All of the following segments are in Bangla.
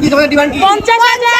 কি তোমাদের ডিমান্ড কি পঞ্চাশ হাজার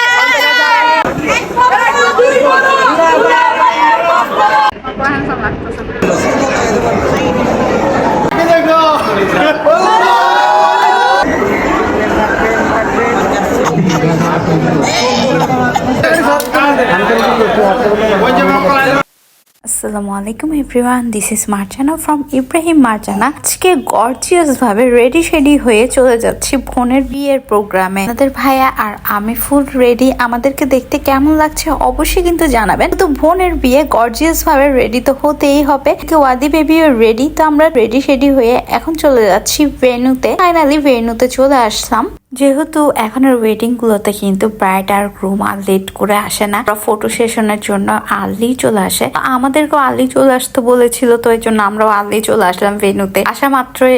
আসসালামু আলাইকুম everyone this is Marjana from Ibrahim Marjana আজকে গর্জিয়াস ভাবে রেডি শেডি হয়ে চলে যাচ্ছি বোনের বিয়ের প্রোগ্রামে আমাদের ভাইয়া আর আমি ফুল রেডি আমাদেরকে দেখতে কেমন লাগছে অবশ্যই কিন্তু জানাবেন। তো বোনের বিয়ে গর্জিয়াস ভাবে রেডি তো হতেই হবে। আদি বেবিও রেডি তো আমরা রেডি শেডি হয়ে এখন চলে যাচ্ছি ভেনুতে ফাইনালি ভেনুতে চলে আসলাম। যেহেতু এখনের ওয়েডিং গুলোতে কিন্তু ব্রাইড আর গ্রুম আর লেট করে আসে না ফটো সেশনের জন্য আর্লি চলে আসে। আমাদেরকেও আর্লি চলে আসতে বলেছিল, তো এই জন্য আমরাও আর্লি চলে আসলাম ভেনুতে আসা মাত্রই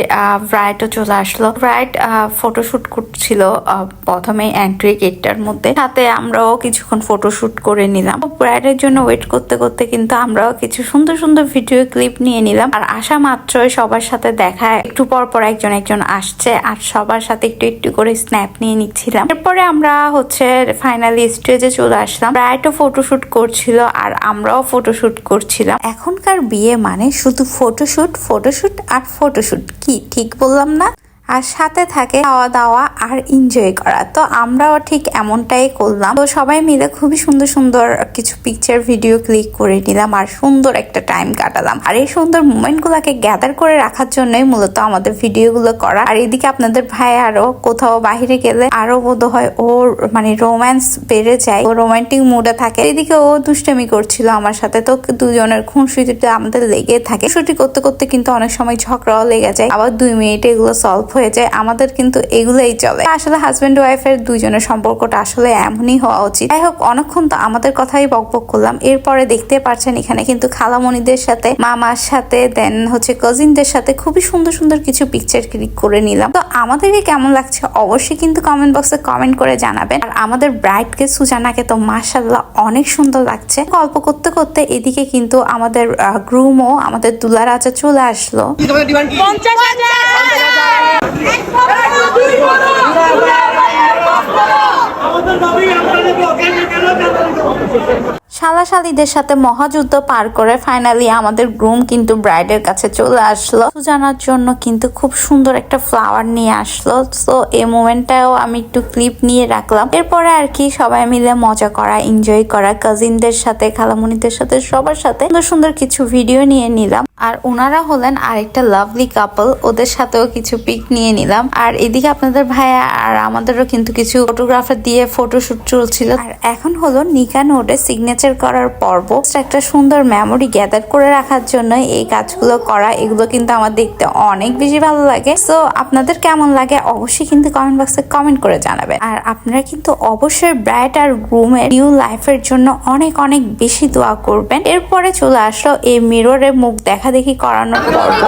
ব্রাইডও চলে আসলো। ব্রাইড ফটোশুট করছিল প্রথমে এন্ট্রি গেটটার মধ্যে। সাথে আমরাও কিছুক্ষণ ফটোশুট করে নিলাম। ব্রাইডের জন্য ওয়েট করতে করতে কিন্তু আমরাও কিছু সুন্দর সুন্দর ভিডিও ক্লিপ নিয়ে নিলাম। আর আসা মাত্রই সবার সাথে দেখা, একটু পর পর একজন একজন আসছে, আর সবার সাথে একটু একটু করে স্ন্যাপ নিয়ে নিচ্ছিলাম। এরপরে আমরা হচ্ছে ফাইনালি স্টেজে চলে আসলাম। ব্রাইডও ফটোশুট করছিল আর আমরাও ফটোশুট করছিলাম। এখনকার বিয়ে মানে শুধু ফটোশুট ফটোশুট আর ফটোশুট কি, ঠিক বললাম না? আর সাথে থাকে খাওয়া দাওয়া আর এনজয় করা। তো আমরাও ঠিক এমনটাই করলাম। তো সবাই মিলে খুবই সুন্দর সুন্দর কিছু পিকচার ভিডিও ক্লিক করে নিলাম আর সুন্দর একটা টাইম কাটালাম। আর এই সুন্দর মুমেন্ট গুলাকে গ্যাদার করে রাখার জন্যই মূলত আমাদের ভিডিওগুলো করা। আর এদিকে আপনাদের ভাই আরও কোথাও বাইরে গেলে আরও বোধ হয় ওর মানে রোম্যান্স বেড়ে যায়, ও রোমান্টিক মুডে থাকে। এদিকে ও দুষ্টামি করছিল আমার সাথে। তো দুজনের খুনসুটিতে আমাদের লেগে থাকে। ছুটি করতে করতে কিন্তু অনেক সময় ঝগড়াও লেগে যায়। আবার দুই মিনিটে এগুলো সলভ যায়, আমাদের কিন্তু এগুলোই চলে। আসলে হাজবেন্ড ওয়াইফের দুইজনের সম্পর্কটা আসলে এমনই হওয়া উচিত। যাই হোক, অনেকক্ষণ তো আমাদের কথাই বকবক করলাম। এরপরে দেখতে পারছেন এখানে কিন্তু খালামণিদের সাথে, মামার সাথে দেন হচ্ছে কাজিনদের সাথে খুবই সুন্দর সুন্দর কিছু পিকচার ক্লিক করে নিলাম। তো আমাদেরকে কেমন লাগছে অবশ্যই কিন্তু কমেন্ট বক্সে কমেন্ট করে জানাবেন। আর আমাদের ব্রাইডকে সুজানাকে তো মার্শাল্লাহ অনেক সুন্দর লাগছে। গল্প করতে করতে এদিকে কিন্তু আমাদের গ্রুমও আমাদের দুলা রাজা চলে আসলো। পঞ্চাশ হাজার! শালাশালিদের সাথে মহাযুদ্ধ পার করে ফাইনালি আমাদের গ্রুম কিন্তু ব্রাইডের কাছে চলে আসলো। সুজানার জন্য কিন্তু খুব সুন্দর একটা ফ্লাওয়ার নিয়ে আসলো। তো এই মোমেন্টটাও আমি একটু ক্লিপ নিয়ে রাখলাম। এরপরে আর কি সবাই মিলে মজা করা এনজয় করা কাজিনদের সাথে, খালামুনিদের সাথে, সবার সাথে সুন্দর সুন্দর কিছু ভিডিও নিয়ে নিলাম। আর ওনারা হলেন আরেকটা লাভলি কাপল ওদের সাথেও কিছু পিক নিয়ে নিলাম। আর এদিকে আপনাদের ভাইয়া আর আমাদেরও কিন্তু কিছু ফটোগ্রাফার দিয়ে ফটোশুট চলছিল। আর এখন হলো নিকা নোটে সিগনেচার করার পর্ব। একটা সুন্দর মেমোরি গ্যাদার করে রাখার জন্য এই কাজগুলো করা, এগুলো কিন্তু আমার দেখতে অনেক বেশি ভালো লাগে। সো আপনাদের কেমন লাগে অবশ্যই কিন্তু কমেন্ট বক্সে কমেন্ট করে জানাবেন। আর আপনারা কিন্তু অবশ্যই ব্রাইট আর গ্রুমের নিউ লাইফের জন্য অনেক অনেক বেশি দোয়া করবেন। এরপরে চলে আসলো এই মিররে মুখ দেখা দেখি করানোর পর্ব।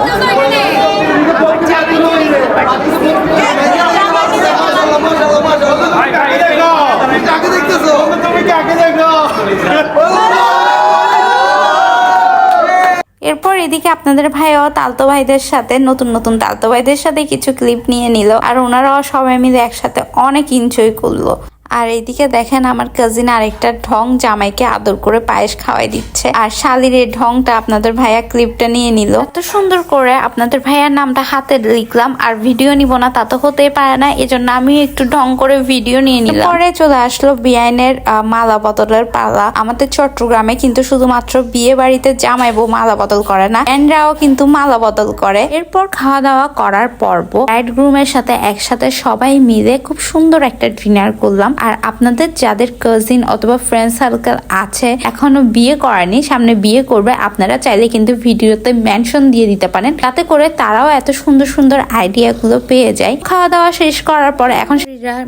এরপর এদিকে আপনাদের ভাইও তালতো ভাইদের সাথে, নতুন নতুন তালতো ভাইদের সাথে কিছু ক্লিপ নিয়ে নিল। আর ওনারাও সবাই মিলে একসাথে অনেক এনজয় করল। আর এইদিকে দেখেন আমার কাজিন আরেকটা ঢং জামাইকে আদর করে পায়েস খাওয়াই দিচ্ছে। আর শালির এই ঢংটা আপনাদের ভাইয়া ক্লিপটা নিয়ে নিল। এত সুন্দর করে আপনাদের ভাইয়ার নামটা হাতে লিখলাম আর ভিডিও নিব না, তা তো হতেই পারে না, এজন্য আমি একটু ঢং করে ভিডিও নিয়ে নিলাম। পরে চলে আসলো বিআইনের মালা বদলের পালা। আমাদের চট্টগ্রামে কিন্তু শুধুমাত্র বিয়ে বাড়িতে জামাই বউ মালা বদল করে না এনরাও কিন্তু মালা বদল করে। এরপর খাওয়া দাওয়া করার পর্ব। ব্রাইড গ্রুমের সাথে একসাথে সবাই মিলে খুব সুন্দর একটা ডিনার করলাম। আর আপনাদের যাদের কাজিন অথবা ফ্রেন্ড সার্কেল আছে, এখনও বিয়ে করেনি সামনে বিয়ে করবে, আপনারা চাইলে কিন্তু ভিডিওতে মেনশন দিয়ে দিতে পারেন। তাতে করে তারাও এত সুন্দর সুন্দর আইডিয়া গুলো পেয়ে যায়। খাওয়া দাওয়া শেষ করার পরে এখন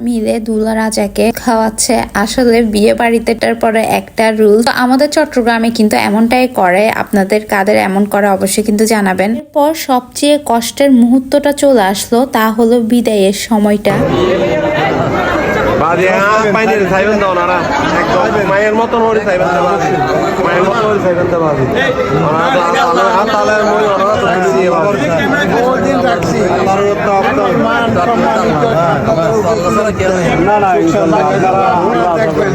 মিলে দুলা রাজাকে খাওয়াচ্ছে। আসলে বিয়ে বাড়িতে পরে একটা রুল আমাদের চট্টগ্রামে কিন্তু এমনটাই করে। আপনাদের কাদের এমন করে অবশ্যই কিন্তু জানাবেন। এরপর সবচেয়ে কষ্টের মুহূর্তটা চলে আসলো, তা হলো বিদায়ের সময়টা। বাদে পাইনি সাইবেন দাও না একদম মায়ের মতন ওরে সাইবেন দাও মায়ের মতন দাও তো তো রাখছি আল্লাহর আপনার মান সম্মান না না ইনশাআল্লাহ দেখবেন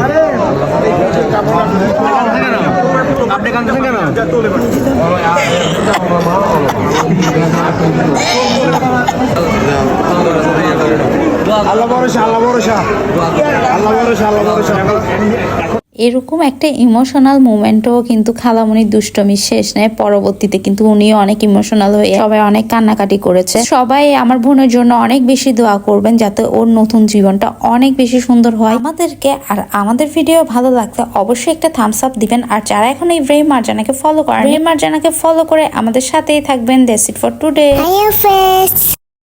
আপনি কাঁদছেন কেন আল্লাহ ভরসা আল্লাহ ভরসা। আল্লাহ ভরসা আল্লাহ ভরসা। এরকম একটা ইমোশনাল মুমেন্টও কিন্তু খালামণির দুষ্টমির শেষ নেয় পরবর্তীতে কিন্তু উনিও অনেক ইমোশনাল হয়ে সবাই অনেক কান্নাকাটি করেছে। সবাই আমার বোনের জন্য অনেক বেশি দোয়া করবেন যাতে ওর নতুন জীবনটা অনেক বেশি সুন্দর হয়। আমাদেরকে আর আমাদের ভিডিও ভালো লাগলে অবশ্যই একটা থামস আপ দিবেন। আর যারা এখন ইব্রাহিম মার্জানাকে ফলো করেন ইব্রাহিম মার্জানাকে ফলো করে আমাদের সাথেই থাকবেন। That's it for today